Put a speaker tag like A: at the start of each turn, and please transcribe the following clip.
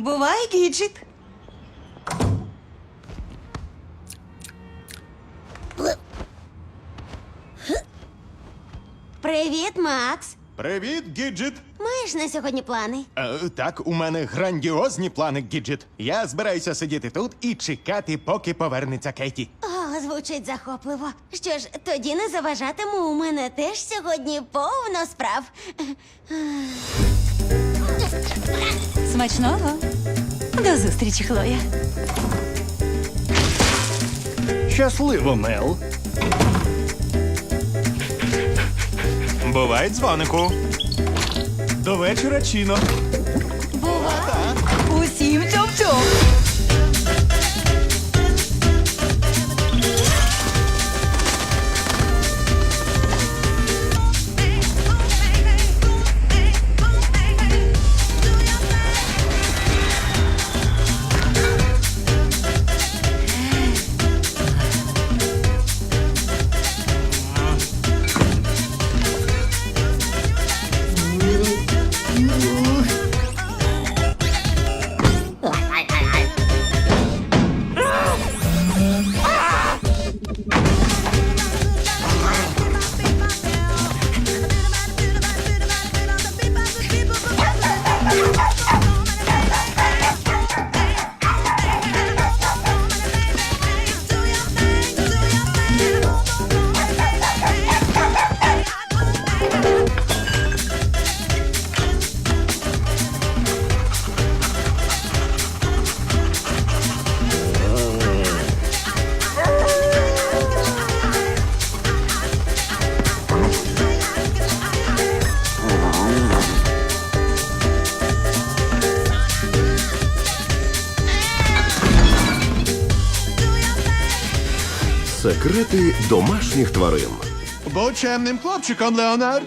A: Бувай, Гіджіт.
B: Привіт, Макс.
C: Привіт, Гіджит.
B: Маєш на сьогодні плани?
C: Е, так, у мене грандіозні плани, Гіджит. Я збираюся сидіти тут і чекати, поки повернеться Кейті.
B: О, звучить захопливо. Що ж, тоді не заважатиму. У мене теж сьогодні повно справ.
A: Смачного. До зустрічі, Хлоя.
D: Щасливо, Мел.
C: Бувай, дзвонику.
D: До вечора, Чіно.
A: Yeah.
E: Секрети домашніх тварин.
C: Будь чемним хлопчиком, Леонард.